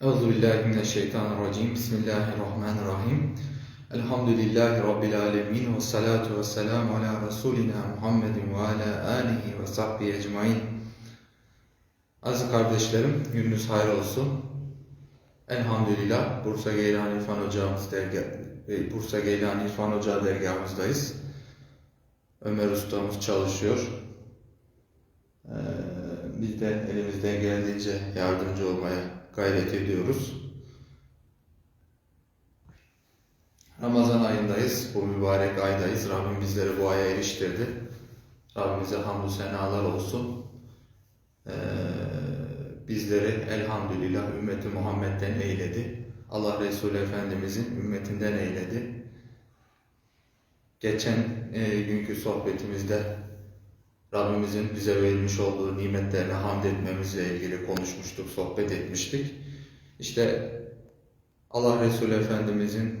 Euzu billahi mineşşeytanirracim. Bismillahirrahmanirrahim. Elhamdülillahi rabbil alamin ve salatu vesselamü ala resulina Muhammedin ve ala alihi ve sahbihi ecmaîn. Aziz kardeşlerim, gününüz hayır olsun. Elhamdülillah Bursa Geylani İrfan Hocamız dergah, e, Bursa Geylani İrfan Hoca dergahımızdayız. Ömer ustamız çalışıyor. Ee, biz de elimizden geldiğince yardımcı olmaya gayret ediyoruz. Ramazan ayındayız. Bu mübarek aydayız. Rabbim bizleri bu aya eriştirdi. Rabbimize hamdü senalar olsun. Ee, bizleri elhamdülillah ümmeti Muhammed'den eyledi. Allah Resulü Efendimizin ümmetinden eyledi. Geçen e, günkü sohbetimizde Rabbimizin bize vermiş olduğu nimetlerine hamd etmemizle ilgili konuşmuştuk, sohbet etmiştik. İşte Allah Resulü Efendimizin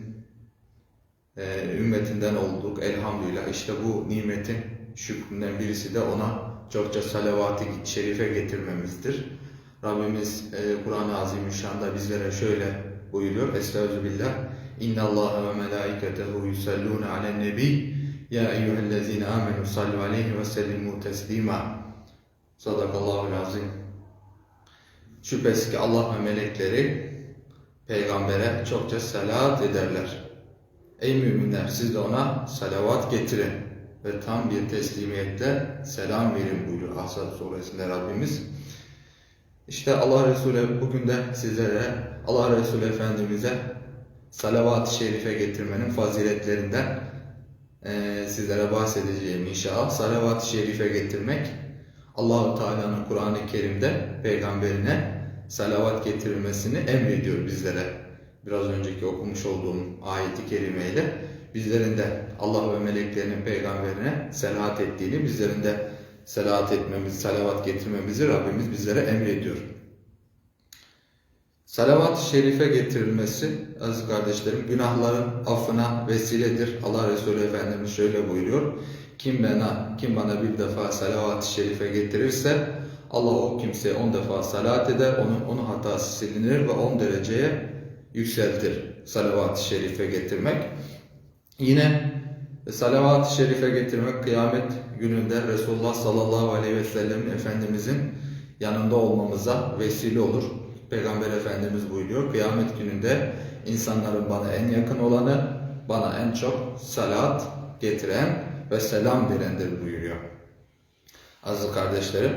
e, ümmetinden olduk elhamdülillah. İşte bu nimetin şükründen birisi de ona çokça salavat-ı şerife getirmemizdir. Rabbimiz e, Kur'an-ı Azimüşşan'da bizlere şöyle buyuruyor. Estağfirullah. İnna Allah ve melaiketehu yusalluna alen nebi ya eyyühellezine amenu sallu aleyhi ve sellimu teslima. Sadakallahu azim. Şüphesiz ki Allah ve melekleri peygambere çokça salat ederler. Ey müminler siz de ona salavat getirin ve tam bir teslimiyetle selam verin buyuruyor Ahzab suresinde Rabbimiz. İşte Allah Resulü bugün de sizlere Allah Resulü Efendimiz'e salavat-ı şerife getirmenin faziletlerinden e, sizlere bahsedeceğim inşallah. Salavat-ı şerife getirmek Allahu Teala'nın Kur'an-ı Kerim'de peygamberine salavat getirilmesini emrediyor bizlere. Biraz önceki okumuş olduğum ayeti kerimeyle bizlerin de Allah ve meleklerinin peygamberine selat ettiğini, bizlerin de selat etmemiz, salavat getirmemizi Rabbimiz bizlere emrediyor. Salavat-ı şerife getirilmesi aziz kardeşlerim günahların affına vesiledir. Allah Resulü Efendimiz şöyle buyuruyor. Kim bana kim bana bir defa salavat-ı şerife getirirse Allah o kimseye on defa salat eder. Onun onun hatası silinir ve on dereceye yükseltir. Salavat-ı şerife getirmek. Yine salavat-ı şerife getirmek kıyamet gününde Resulullah sallallahu aleyhi ve sellem Efendimizin yanında olmamıza vesile olur. Peygamber Efendimiz buyuruyor. Kıyamet gününde insanların bana en yakın olanı, bana en çok salat getiren ve selam verendir buyuruyor. Aziz kardeşlerim,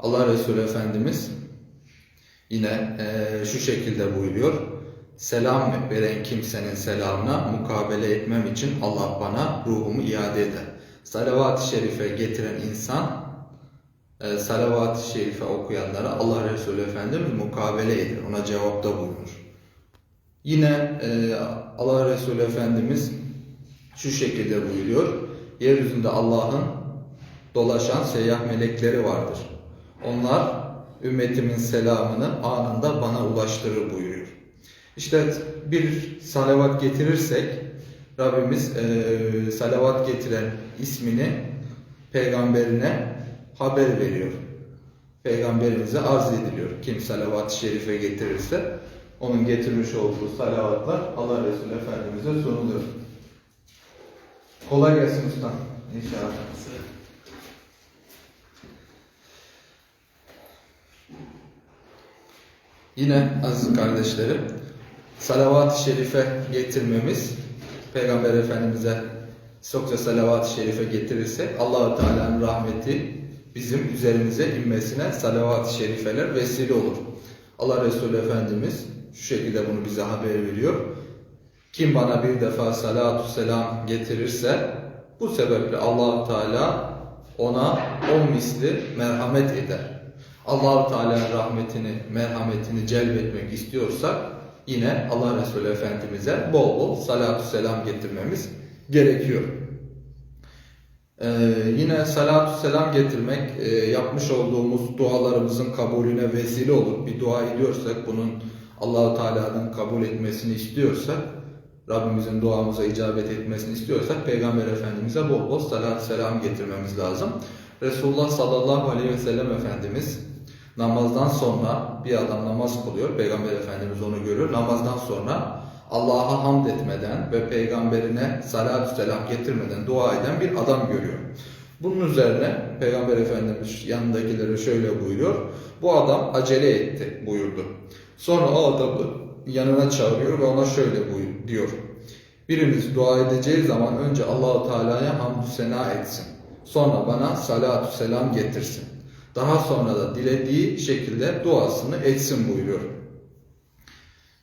Allah Resulü Efendimiz yine e, şu şekilde buyuruyor. Selam veren kimsenin selamına mukabele etmem için Allah bana ruhumu iade eder. Salavat-ı şerife getiren insan e, salavat-ı şerife okuyanlara Allah Resulü Efendimiz mukabele eder. Ona cevapta bulunur. Yine e, Allah Resulü Efendimiz şu şekilde buyuruyor. Yeryüzünde Allah'ın dolaşan seyyah melekleri vardır. Onlar ümmetimin selamını anında bana ulaştırır buyuruyor. İşte bir salavat getirirsek Rabbimiz e, salavat getiren ismini peygamberine haber veriyor. Peygamberimize arz ediliyor. Kim salavat-ı şerife getirirse onun getirmiş olduğu salavatlar Allah Resulü Efendimiz'e sunuluyor. Kolay gelsin ustam. İnşallah. Yine aziz kardeşlerim, salavat-ı şerife getirmemiz, Peygamber Efendimiz'e çokça salavat-ı şerife getirirsek allah Teala'nın rahmeti bizim üzerimize inmesine salavat-ı şerifeler vesile olur. Allah Resulü Efendimiz şu şekilde bunu bize haber veriyor. Kim bana bir defa salatu selam getirirse bu sebeple allah Teala ona on misli merhamet eder. allah Teala'nın rahmetini, merhametini celbetmek istiyorsak yine Allah Resulü Efendimiz'e bol bol salatu selam getirmemiz gerekiyor. Ee, yine salatu selam getirmek e, yapmış olduğumuz dualarımızın kabulüne vesile olur. Bir dua ediyorsak bunun Allahu Teala'nın kabul etmesini istiyorsak Rabbimizin duamıza icabet etmesini istiyorsak Peygamber Efendimiz'e bol bol salat selam getirmemiz lazım. Resulullah sallallahu aleyhi ve sellem Efendimiz Namazdan sonra bir adam namaz kılıyor. Peygamber Efendimiz onu görüyor. Namazdan sonra Allah'a hamd etmeden ve peygamberine salatü selam getirmeden dua eden bir adam görüyor. Bunun üzerine Peygamber Efendimiz yanındakilere şöyle buyuruyor. Bu adam acele etti buyurdu. Sonra o adamı yanına çağırıyor ve ona şöyle buyur, diyor. Biriniz dua edeceği zaman önce Allahu Teala'ya hamdü sena etsin. Sonra bana salatü selam getirsin. Daha sonra da dilediği şekilde duasını etsin buyuruyor.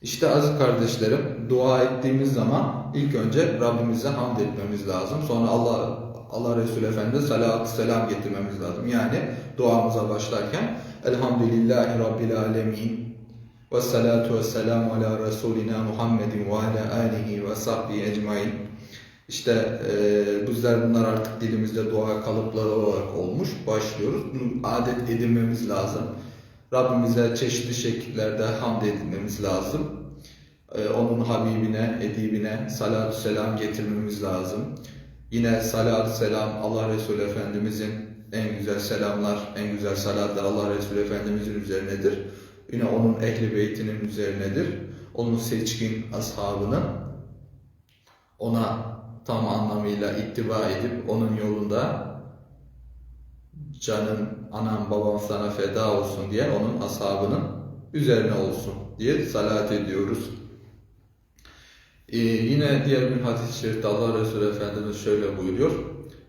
İşte aziz kardeşlerim dua ettiğimiz zaman ilk önce Rabbimize hamd etmemiz lazım. Sonra Allah Allah Resulü Efendimiz salatü selam getirmemiz lazım. Yani duamıza başlarken Elhamdülillahi Rabbil Alemin ve salatu ve selamu ala Resulina Muhammedin ve ala alihi ve sahbihi ecmain. İşte e, bizler bunlar artık dilimizde dua kalıpları olarak olmuş. Başlıyoruz. Bunu adet edinmemiz lazım. Rabbimize çeşitli şekillerde hamd edilmemiz lazım. E, onun Habibine, Edibine salatü selam getirmemiz lazım. Yine salatü selam Allah Resulü Efendimizin en güzel selamlar, en güzel salatlar Allah Resulü Efendimizin üzerinedir. Yine onun ehli beytinin üzerinedir. Onun seçkin ashabının ona tam anlamıyla ittiba edip onun yolunda canım, anam, babam sana feda olsun diye onun ashabının üzerine olsun diye salat ediyoruz. Ee, yine diğer bir hadis-i şerifte Allah Resulü Efendimiz şöyle buyuruyor.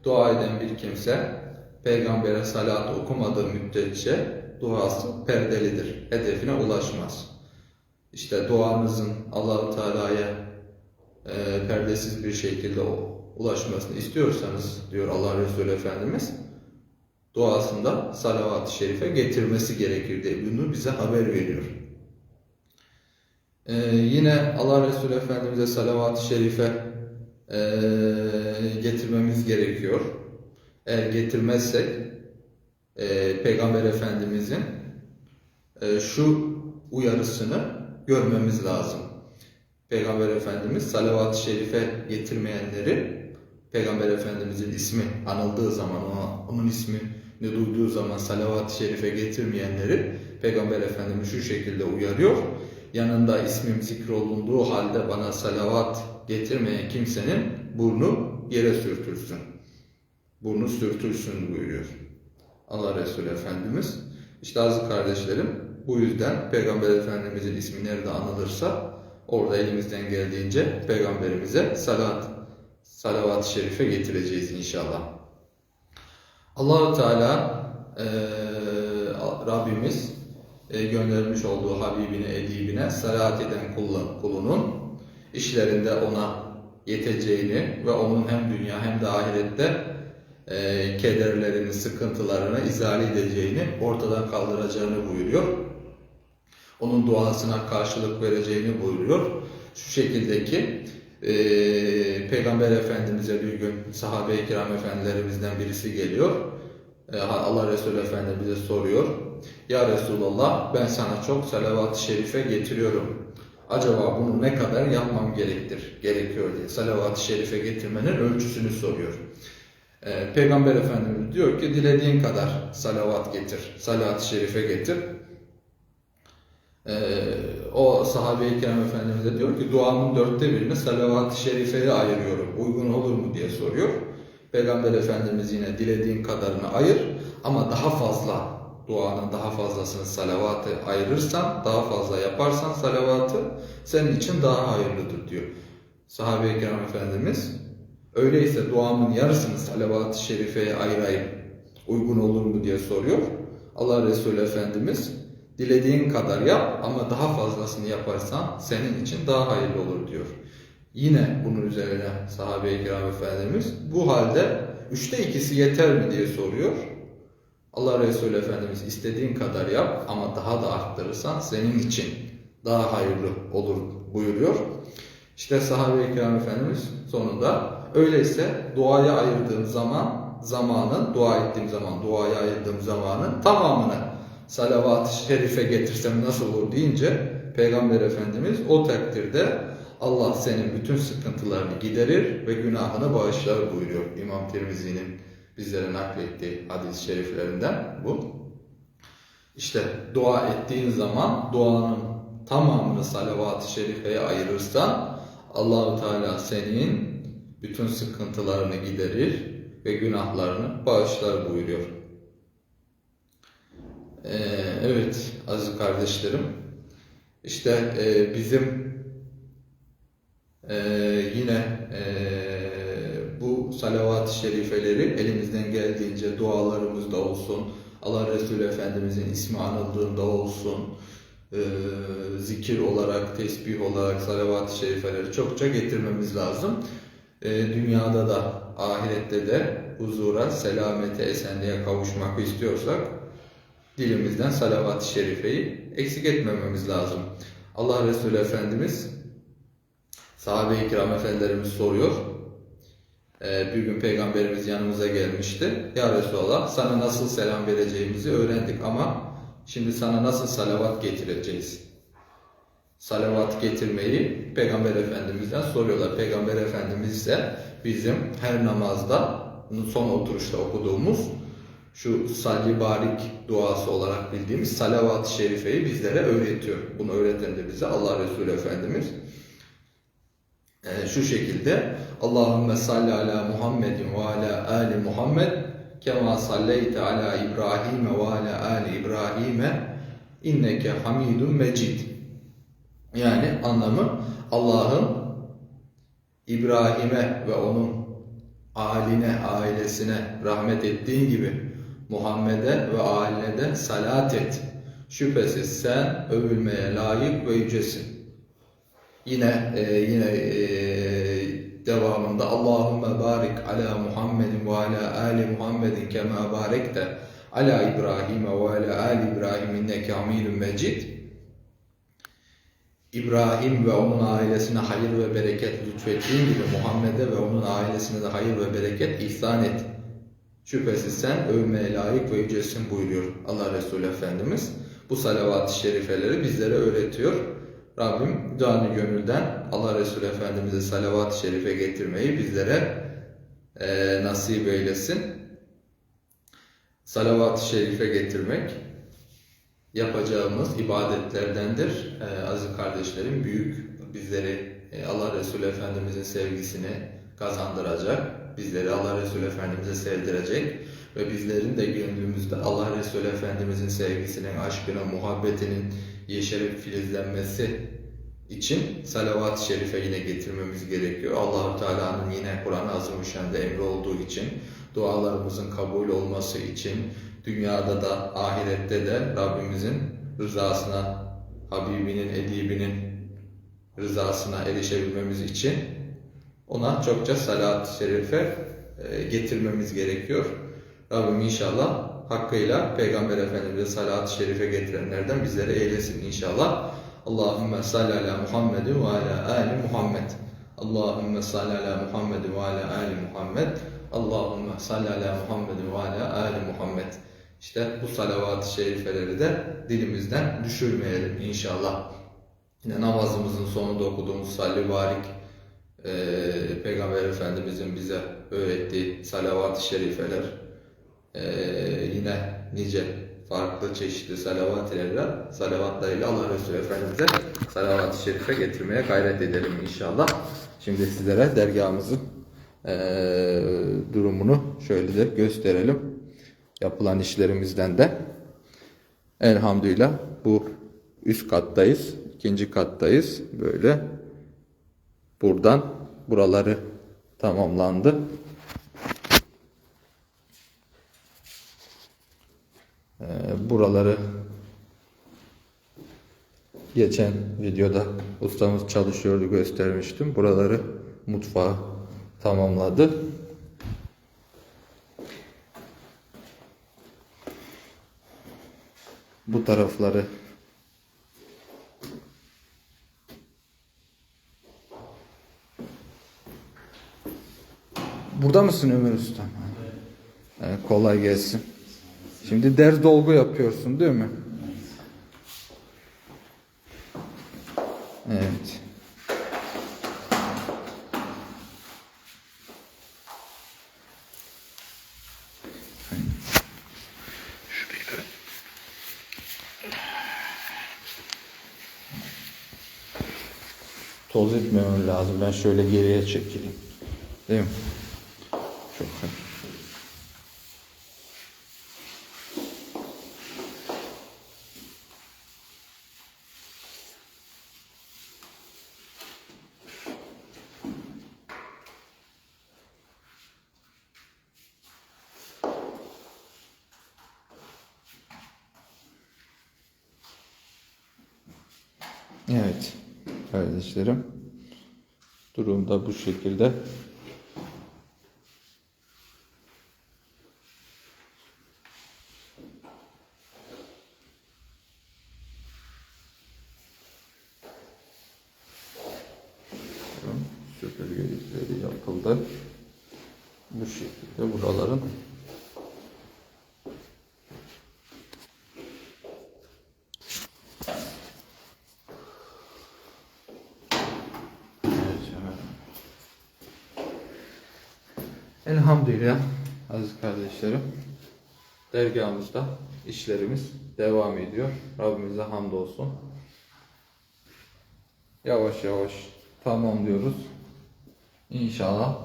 Dua eden bir kimse peygambere salat okumadığı müddetçe duası perdelidir. Hedefine ulaşmaz. İşte duanızın Allah-u Teala'ya e, perdesiz bir şekilde ulaşmasını istiyorsanız diyor Allah Resulü Efendimiz duasında salavat-ı şerife getirmesi gerekir diye bunu bize haber veriyor. Ee, yine Allah Resulü Efendimiz'e salavat-ı şerife e, getirmemiz gerekiyor. Eğer getirmezsek e, Peygamber Efendimiz'in e, şu uyarısını görmemiz lazım. Peygamber Efendimiz salavat-ı şerife getirmeyenleri Peygamber Efendimiz'in ismi anıldığı zaman, onun ismini duyduğu zaman salavat-ı şerife getirmeyenleri Peygamber Efendimiz şu şekilde uyarıyor. Yanında ismim zikrolunduğu halde bana salavat getirmeyen kimsenin burnu yere sürtülsün. Burnu sürtülsün buyuruyor. Allah Resulü Efendimiz. İşte azı kardeşlerim bu yüzden Peygamber Efendimiz'in ismi nerede anılırsa orada elimizden geldiğince Peygamberimize salat, salavat-ı şerife getireceğiz inşallah. Allahu Teala e, Rabbimiz göndermiş olduğu Habibine, Edibine salat eden kulun, kulunun işlerinde ona yeteceğini ve onun hem dünya hem de ahirette e, kederlerini, sıkıntılarını izale edeceğini, ortadan kaldıracağını buyuruyor. Onun duasına karşılık vereceğini buyuruyor. Şu şekilde ki e, Peygamber Efendimiz'e bir gün sahabe-i kiram efendilerimizden birisi geliyor. E, Allah Resulü Efendimiz'e soruyor. Ya Resulallah ben sana çok salavat-ı şerife getiriyorum. Acaba bunu ne kadar yapmam gerektir, gerekiyor diye salavat-ı şerife getirmenin ölçüsünü soruyor. Ee, Peygamber Efendimiz diyor ki dilediğin kadar salavat getir, salat-ı şerife getir. Ee, o sahabe-i kiram Efendimiz de diyor ki duamın dörtte birini salavat-ı şerifeye ayırıyorum. Uygun olur mu diye soruyor. Peygamber Efendimiz yine dilediğin kadarını ayır ama daha fazla duanın daha fazlasını salavatı ayırırsan, daha fazla yaparsan salavatı senin için daha hayırlıdır diyor. Sahabe-i kiram Efendimiz öyleyse duamın yarısını salavat-ı şerifeye ayırayım uygun olur mu diye soruyor. Allah Resulü Efendimiz dilediğin kadar yap ama daha fazlasını yaparsan senin için daha hayırlı olur diyor. Yine bunun üzerine sahabe-i kiram Efendimiz bu halde üçte ikisi yeter mi diye soruyor. Allah Resulü Efendimiz istediğin kadar yap ama daha da arttırırsan senin için daha hayırlı olur buyuruyor. İşte sahabe-i kiram Efendimiz sonunda öyleyse duaya ayırdığım zaman zamanın, dua ettiğim zaman, duaya ayırdığım zamanın tamamını salavat-ı şerife getirsem nasıl olur deyince Peygamber Efendimiz o takdirde Allah senin bütün sıkıntılarını giderir ve günahını bağışlar buyuruyor İmam Tirmizi'nin bizlere naklettiği hadis-i şeriflerinden bu. işte dua ettiğin zaman duanın tamamını salavat-ı şerifeye ayırırsan Allahu Teala senin bütün sıkıntılarını giderir ve günahlarını bağışlar buyuruyor. Ee, evet aziz kardeşlerim işte e, bizim e, yine e, salavat-ı şerifeleri elimizden geldiğince dualarımızda olsun, Allah Resulü Efendimizin ismi anıldığında olsun, e, zikir olarak, tesbih olarak salavat-ı şerifeleri çokça getirmemiz lazım. E, dünyada da, ahirette de huzura, selamete, esenliğe kavuşmak istiyorsak dilimizden salavat-ı şerifeyi eksik etmememiz lazım. Allah Resulü Efendimiz sahabe-i kiram efendilerimiz soruyor. Ee, bir gün peygamberimiz yanımıza gelmişti. Ya Resulallah sana nasıl selam vereceğimizi öğrendik ama şimdi sana nasıl salavat getireceğiz? Salavat getirmeyi Peygamber Efendimiz'den soruyorlar. Peygamber Efendimiz ise bizim her namazda son oturuşta okuduğumuz şu salli barik duası olarak bildiğimiz salavat-ı şerifeyi bizlere öğretiyor. Bunu öğreten de bize Allah Resulü Efendimiz. Ee, şu şekilde Allahümme salli ala Muhammedin ve ala ali Muhammed kema salleyte ala İbrahim ve ala ali İbrahim inneke hamidun mecid. Yani anlamı Allah'ın İbrahim'e ve onun aline, ailesine rahmet ettiğin gibi Muhammed'e ve ailine de salat et. Şüphesiz sen övülmeye layık ve yücesin. Yine e, yine e, devamında Allahümme barik ala Muhammedin ve ala ali Muhammedin kema barekte ala İbrahim ve ala ali İbrahim inneke hamidun mecid. İbrahim ve onun ailesine hayır ve bereket lütfettiğin gibi Muhammed'e ve onun ailesine de hayır ve bereket ihsan et. Şüphesiz sen övmeye layık ve yücesin buyuruyor Allah Resulü Efendimiz. Bu salavat-ı şerifeleri bizlere öğretiyor. Rabbim canı gönülden Allah Resulü Efendimiz'e salavat-ı şerife getirmeyi bizlere e, nasip eylesin. Salavat-ı şerife getirmek yapacağımız ibadetlerdendir. E, aziz kardeşlerim büyük bizleri e, Allah Resulü Efendimiz'in sevgisini kazandıracak, bizleri Allah Resulü Efendimiz'e sevdirecek ve bizlerin de gönlümüzde Allah Resulü Efendimiz'in sevgisinin, aşkının, muhabbetinin yeşerip filizlenmesi için salavat-ı şerife yine getirmemiz gerekiyor. Allahu Teala'nın yine Kur'an-ı Azimüşşan'da emri olduğu için, dualarımızın kabul olması için, dünyada da ahirette de Rabbimizin rızasına, Habibinin, Edibinin rızasına erişebilmemiz için ona çokça salat-ı şerife e, getirmemiz gerekiyor. Rabbim inşallah hakkıyla Peygamber Efendimiz'e salat-ı şerife getirenlerden bizlere eylesin inşallah. Allahümme salli ala Muhammed ve ala ali Muhammed. Allahümme salli ala Muhammed ve ala ali Muhammed. Allahümme salli ala Muhammed ve ala ali Muhammed. İşte bu salavat-ı şerifeleri de dilimizden düşürmeyelim inşallah. Yine namazımızın sonunda okuduğumuz salli barik e, Peygamber Efendimizin bize öğrettiği salavat-ı şerifeler e, yine nice farklı çeşitli salavat ile salavatlarıyla Allah Resulü Efendimiz'e salavat-ı şerife getirmeye gayret edelim inşallah. Şimdi sizlere dergahımızın e, durumunu şöyle de gösterelim. Yapılan işlerimizden de elhamdülillah bu üst kattayız. ikinci kattayız. Böyle buradan buraları tamamlandı. Buraları geçen videoda ustamız çalışıyordu göstermiştim. Buraları mutfağı tamamladı. Bu tarafları Burada mısın Ömer Usta? Evet, kolay gelsin. Şimdi der dolgu yapıyorsun değil mi? Evet. Toz etmemem lazım. Ben şöyle geriye çekileyim. Değil mi? Kardeşlerim. Durum da bu şekilde. Durum Süpürgelikleri yapıldı. Bu şekilde buraların Evet, hemen. Elhamdülillah aziz kardeşlerim. Dergahımızda işlerimiz devam ediyor. Rabbimize hamdolsun. Yavaş yavaş tamamlıyoruz. İnşallah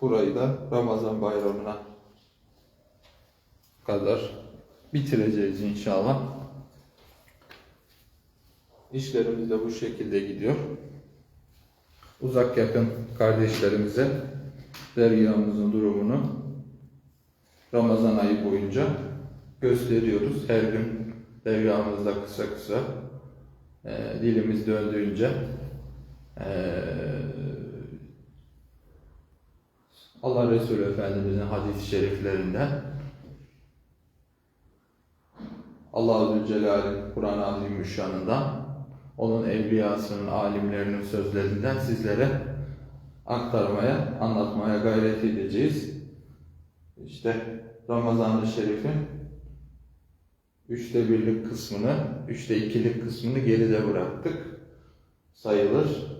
burayı da Ramazan bayramına kadar bitireceğiz inşallah. İşlerimiz de bu şekilde gidiyor. Uzak yakın kardeşlerimize dergahımızın durumunu Ramazan ayı boyunca gösteriyoruz. Her gün dergahımızda kısa kısa e, dilimiz döndüğünce e, Allah Resulü Efendimizin hadis-i şeriflerinden Allah-u Zülcelal'in Kur'an-ı Azimüşşan'ından onun evliyasının, alimlerinin sözlerinden sizlere aktarmaya, anlatmaya gayret edeceğiz. İşte Ramazan-ı Şerif'in üçte birlik kısmını, üçte ikilik kısmını geride bıraktık. Sayılır.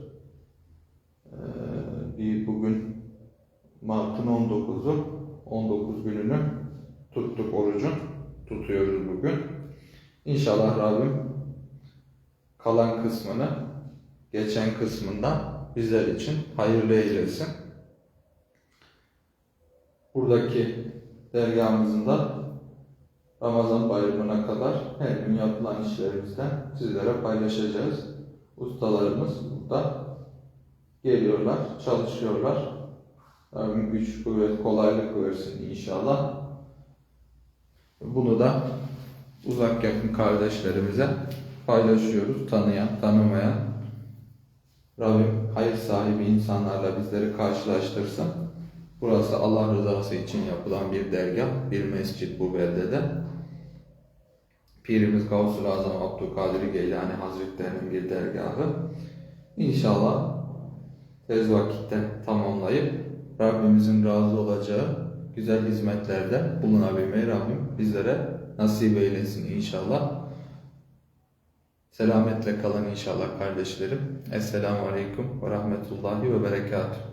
Ee, bir bugün Mart'ın 19'u, 19 gününü tuttuk orucun. Tutuyoruz bugün. İnşallah Rabbim kalan kısmını geçen kısmından bizler için hayırlı eylesin. Buradaki dergahımızın da Ramazan bayramına kadar her gün yapılan işlerimizden sizlere paylaşacağız. Ustalarımız burada geliyorlar, çalışıyorlar. Rabbim güç, kuvvet, kolaylık versin inşallah. Bunu da uzak yakın kardeşlerimize paylaşıyoruz. Tanıyan, tanımayan. Rabbim hayır sahibi insanlarla bizleri karşılaştırsın. Burası Allah rızası için yapılan bir dergah, bir mescit bu beldede. Pirimiz Gavsul Azam Abdülkadir Geylani Hazretlerinin bir dergahı. İnşallah tez vakitte tamamlayıp Rabbimizin razı olacağı güzel hizmetlerde bulunabilmeyi Rabbim bizlere nasip eylesin inşallah. Selametle kalın inşallah kardeşlerim. Esselamu Aleyküm ve Rahmetullahi ve Berekatuhu.